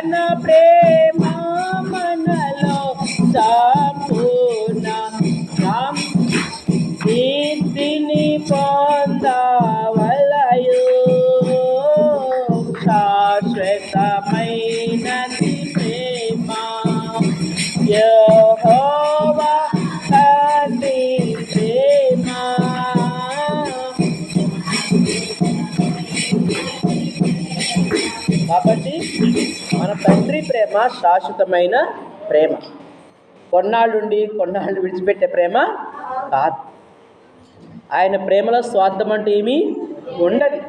తన ప్రేమ మనలో సంపూర్ణ కీర్తిని పొందవలయు శాశ్వతమ కాబట్టి మన తండ్రి ప్రేమ శాశ్వతమైన ప్రేమ. కొన్నాళ్ళుండి కొన్నాళ్ళు విడిచిపెట్టే ప్రేమ కాదు. ఆయన ప్రేమలో స్వార్థం అంటే ఏమీ ఉండదు.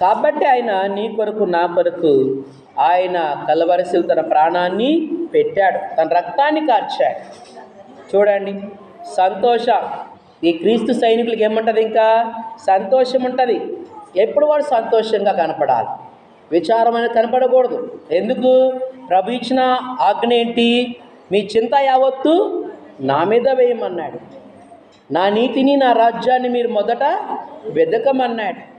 కాబట్టి ఆయన నీ కొరకు నా కొరకు ఆయన కలవరసిలు తన ప్రాణాన్ని పెట్టాడు. తన రక్తాన్ని కార్చాడు. చూడండి సంతోష. ఈ క్రీస్తు సైనికులకి ఏముంటుంది ఇంకా? సంతోషం ఉంటుంది. ఎప్పుడు వాడు సంతోషంగా కనపడాలి? విచారం అనేది కనపడకూడదు. ఎందుకు? ప్రభు ఇచ్చిన ఆజ్ఞ ఏంటి? మీ చింత యావత్తు నా మీద వేయమన్నాడు. నా నీతిని నా రాజ్యాన్ని మీరు మొదట వెదకమన్నాడు.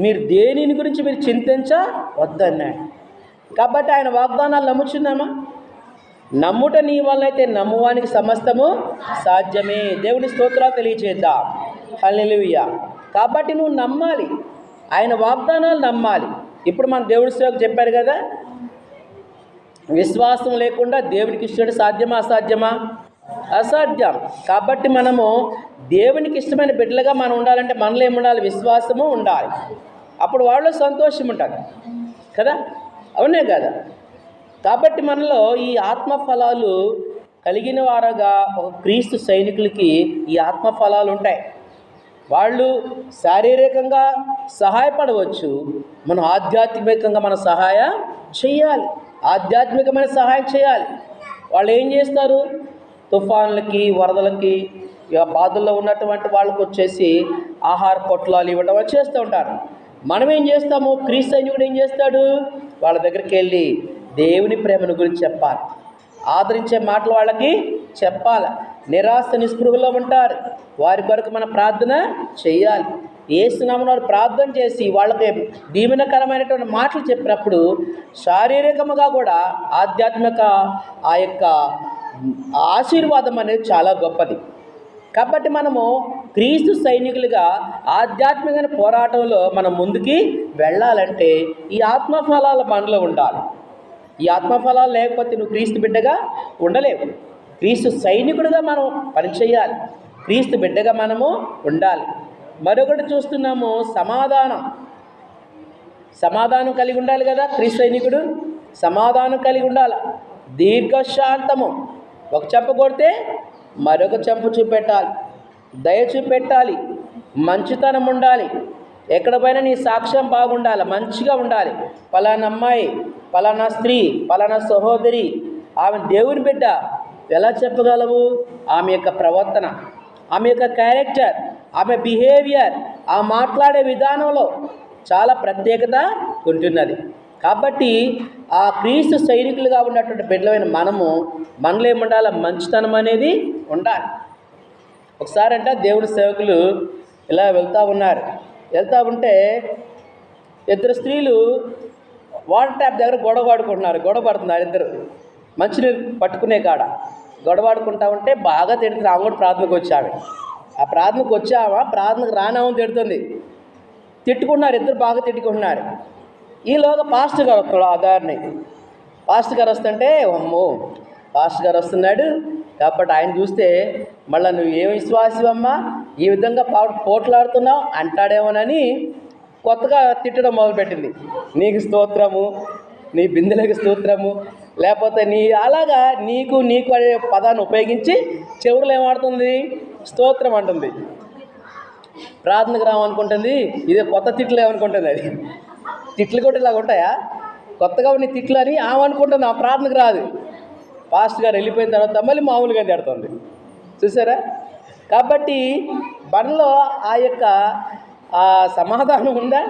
మీరు దేనిని గురించి మీరు చింతించ వద్దన్నాడు. కాబట్టి ఆయన వాగ్దానాలు నమ్ముచున్నామా? నమ్ముట నీ వల్ల అయితే నమ్మువానికి సమస్తము సాధ్యమే. దేవుని స్తోత్రాలు తెలియచేద్దాం. హల్లెలూయా. కాబట్టి నువ్వు నమ్మాలి. ఆయన వాగ్దానాలు నమ్మాలి. ఇప్పుడు మన దేవుడి సేవకు చెప్పారు కదా విశ్వాసం లేకుండా దేవునికి ఇష్టం సాధ్యమా అసాధ్యమా? అసాధ్యం. కాబట్టి మనము దేవునికి ఇష్టమైన బిడ్డలుగా మనం ఉండాలంటే మనలో ఏముండాలి? విశ్వాసము ఉండాలి. అప్పుడు వాళ్ళు సంతోషం ఉంటుంది కదా? అవునే కదా? కాబట్టి మనలో ఈ ఆత్మ ఫలాలు కలిగిన వారుగా ఒక క్రీస్తు సైనికులకి ఈ ఆత్మ ఫలాలు ఉంటాయి. వాళ్ళు శారీరకంగా సహాయపడవచ్చు. మనం ఆధ్యాత్మికంగా మన సహాయం చేయాలి. ఆధ్యాత్మికమైన సహాయం చేయాలి. వాళ్ళు ఏం చేస్తారు? తుఫాన్లకి వరదలకి ఇక బాధల్లో ఉన్నటువంటి వాళ్ళకు వచ్చేసి ఆహార పొట్లాలు ఇవ్వడం చేస్తూ ఉంటారు. మనం ఏం చేస్తాము? క్రీస్తు ఏం చేస్తాడు? వాళ్ళ దగ్గరికి వెళ్ళి దేవుని ప్రేమను గురించి చెప్పాలి. ఆదరించే మాటలు వాళ్ళకి చెప్పాలి. నిరాశ నిస్పృహలో ఉంటారు. వారి కొరకు మన ప్రార్థన చేయాలి. ఏసునామం వారు ప్రార్థన చేసి వాళ్ళకి దీవెనకరమైనటువంటి మాటలు చెప్పినప్పుడు శారీరకముగా కూడా ఆధ్యాత్మిక ఆ యొక్క ఆశీర్వాదం అనేది చాలా గొప్పది. కాబట్టి మనము క్రీస్తు సైనికులుగా ఆధ్యాత్మికమైన పోరాటంలో మనం ముందుకి వెళ్ళాలంటే ఈ ఆత్మఫలాల మనలో ఉండాలి. ఈ ఆత్మఫలాలు లేకపోతే నువ్వు క్రీస్తు బిడ్డగా ఉండలేవు. క్రీస్తు సైనికుడిగా మనం పనిచేయాలి. క్రీస్తు బిడ్డగా మనము ఉండాలి. మరొకటి చూస్తున్నాము సమాధానం. సమాధానం కలిగి ఉండాలి కదా క్రీస్తు సైనికుడు? సమాధానం కలిగి ఉండాలి. దీర్ఘశాంతము. ఒక చెంప కొడితే మరొక చెంప చూపెట్టాలి. దయ చూపెట్టాలి. మంచితనం ఉండాలి. ఎక్కడ పోయినా నీ సాక్ష్యం బాగుండాలి. మంచిగా ఉండాలి. పలానా అమ్మాయి పలానా స్త్రీ పలానా సహోదరి ఆమె దేవుని బిడ్డ ఎలా చెప్పగలవు? ఆమె యొక్క ప్రవర్తన ఆమె యొక్క క్యారెక్టర్ ఆమె బిహేవియర్ ఆ మాట్లాడే విధానంలో చాలా ప్రత్యేకత ఉంటున్నది. కాబట్టి ఆ క్రీస్తు సైనికులుగా ఉన్నటువంటి బిడ్డలైన మనము మనలో ఏముండాలి? మంచితనం అనేది ఉండాలి. ఒకసారి అంటే దేవుడి సేవకులు ఇలా వెళ్తూ ఉన్నారు. వెళ్తూ ఉంటే ఇద్దరు స్త్రీలు వాటర్ ట్యాప్ దగ్గర గొడవ పడుకుంటున్నారు గొడవ పడుతున్నారు ఇద్దరు. మంచినీరు పట్టుకునే కాడ గొడవాడుకుంటా ఉంటే బాగా తిడుతుంది. ఆమె కూడా ప్రార్థనకు వచ్చాము ఆ ప్రార్థనకు వచ్చావా? ప్రార్థనకు రానామని తిడుతుంది. తిట్టుకున్నారు ఇద్దరు బాగా తిట్టుకుంటున్నారు. ఈలోగా పాస్టర్ గారు వస్తున్నాడు ఆ దారిని పాస్టర్ గారు వస్తుంటే అమ్మో పాస్టర్ గారు వస్తున్నాడు. కాబట్టి ఆయన చూస్తే మళ్ళీ నువ్వు ఏం విశ్వాసమమ్మా ఈ విధంగా పా పోట్లాడుతున్నావు అంటాడేమోనని కొత్తగా తిట్టడం మొదలుపెట్టింది. నీకు స్తోత్రము నీ బిందెలకు స్తోత్రము లేకపోతే నీ అలాగా నీకు నీకు అనే పదాన్ని ఉపయోగించి చెవులు ఏమాడుతుంది స్తోత్రం అంటుంది. ప్రార్థనకు రామనుకుంటుంది ఇదే కొత్త తిట్లు ఏమనుకుంటుంది అది? తిట్లు కూడా ఇలాగ ఉంటాయా? కొత్తగా ఉన్న తిట్లు అని ఆమనుకుంటుంది ఆ ప్రార్థనకు రాదు. ఫాస్ట్ గారు వెళ్ళిపోయిన తర్వాత మళ్ళీ మామూలుగా తిడుతుంది చూసారా? కాబట్టి బండ్లో ఆ యొక్క ఆ సమాధానం ఉందా?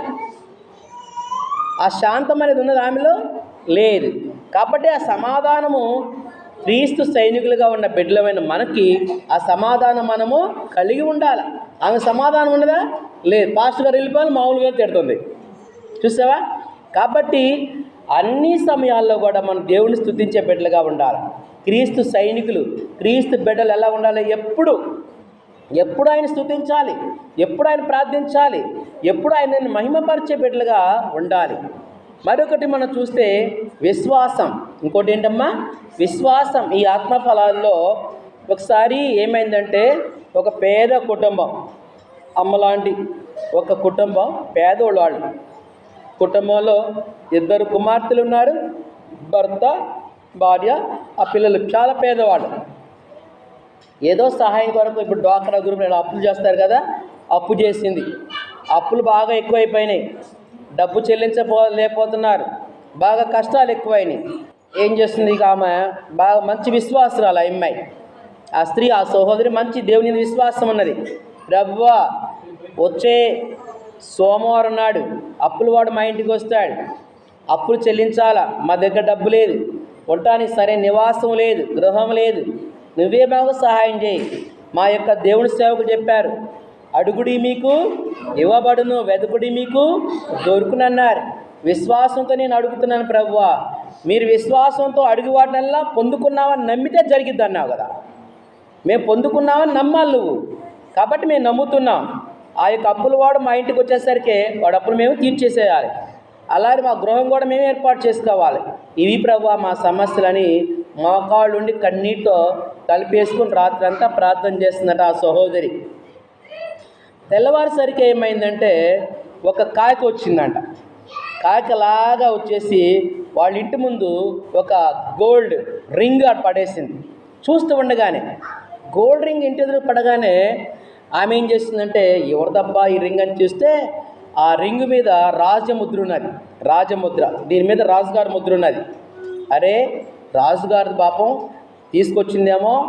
ఆ శాంతం అనేది ఉన్నది ఆమెలో? లేదు. కాబట్టి ఆ సమాధానము క్రీస్తు సైనికులుగా ఉన్న బిడ్డలమైన మనకి ఆ సమాధానం మనము కలిగి ఉండాలి. ఆమె సమాధానం ఉన్నదా? లేదు. పాస్టర్ గారు వెళ్ళిపోవాలి మామూలుగా తిడుతుంది. చూసావా? కాబట్టి అన్ని సమయాల్లో కూడా మనం దేవుని స్థుతించే బిడ్డలుగా ఉండాలి. క్రీస్తు సైనికులు క్రీస్తు బిడ్డలు ఎలా ఉండాలి? ఎప్పుడు ఎప్పుడు ఆయన స్థుతించాలి? ఎప్పుడు ఆయన ప్రార్థించాలి? ఎప్పుడు ఆయన మహిమపరిచే బిడ్డలుగా ఉండాలి? మరొకటి మనం చూస్తే విశ్వాసం. ఇంకోటి ఏంటమ్మా? విశ్వాసం. ఈ ఆత్మఫలాల్లో ఒకసారి ఏమైందంటే ఒక పేద కుటుంబం అమ్మలాంటి ఒక కుటుంబం పేదోళ్ళు వాళ్ళు కుటుంబంలో ఇద్దరు కుమార్తెలు ఉన్నారు భర్త భార్య ఆ పిల్లలు చాలా పేదవాళ్ళు. ఏదో సహాయం కొరకు ఇప్పుడు డ్వాక్రా గ్రూప్ అప్పులు చేస్తారు కదా అప్పు చేసింది. అప్పులు బాగా ఎక్కువైపోయినాయి. డబ్బు చెల్లించలేకపోతున్నారు బాగా కష్టాలు ఎక్కువైనాయి. ఏం చేస్తుంది ఇక ఆమె? బాగా మంచి విశ్వాసరాలు ఆ అమ్మాయి. ఆ స్త్రీ ఆ సహోదరి మంచి దేవుని విశ్వాసం ఉన్నది. రవ్వా వచ్చే సోమవారం నాడు అప్పులు వాడు మా ఇంటికి వస్తాడు. అప్పులు చెల్లించాలా? మా దగ్గర డబ్బు లేదు. ఉండటానికి సరైన నివాసం లేదు గృహం లేదు. నువ్వే మాకు సహాయం చేయి. మా యొక్క దేవుని సేవకు చెప్పారు. అడుగుడి మీకు ఇవ్వబడును వెతుకుడి మీకు దొరుకునన్నారు. విశ్వాసంతో నేను అడుగుతున్నాను ప్రభువా. మీరు విశ్వాసంతో అడుగు వాటినల్లా పొందుకున్నామని నమ్మితే జరిగిద్ది అన్నావు కదా. మేము పొందుకున్నామని నమ్మాలి నువ్వు. కాబట్టి మేము నమ్ముతున్నాం. ఆ యొక్క అప్పులు వాడు మా ఇంటికి వచ్చేసరికి వాడు అప్పులు మేము తీర్చేసేయాలి. అలాగే మా గృహం కూడా మేము ఏర్పాటు చేసుకోవాలి. ఇవి ప్రభు మా సమస్యలని మోకాళ్ళుండి కన్నీటితో కలిపేసుకుని రాత్రంతా ప్రార్థన చేస్తుందట ఆ సహోదరి తెల్లవారుసరికి ఏమైందంటే ఒక కాకి వచ్చిందంట. కాకలాగా వచ్చేసి వాళ్ళ ఇంటి ముందు ఒక గోల్డ్ రింగ్ పడేసింది. చూస్తూ ఉండగానే గోల్డ్ రింగ్ ఇంటి ఎదురు పడగానే ఆమె ఏం చేసిందంటే ఎవరిదబ్బా ఈ రింగ్ అని చూస్తే ఆ రింగ్ మీద రాజముద్ర ఉన్నది. రాజముద్ర దీని మీద రాజుగారి ముద్ర ఉన్నది. అరే రాజుగారి పాపం తీసుకొచ్చిందేమో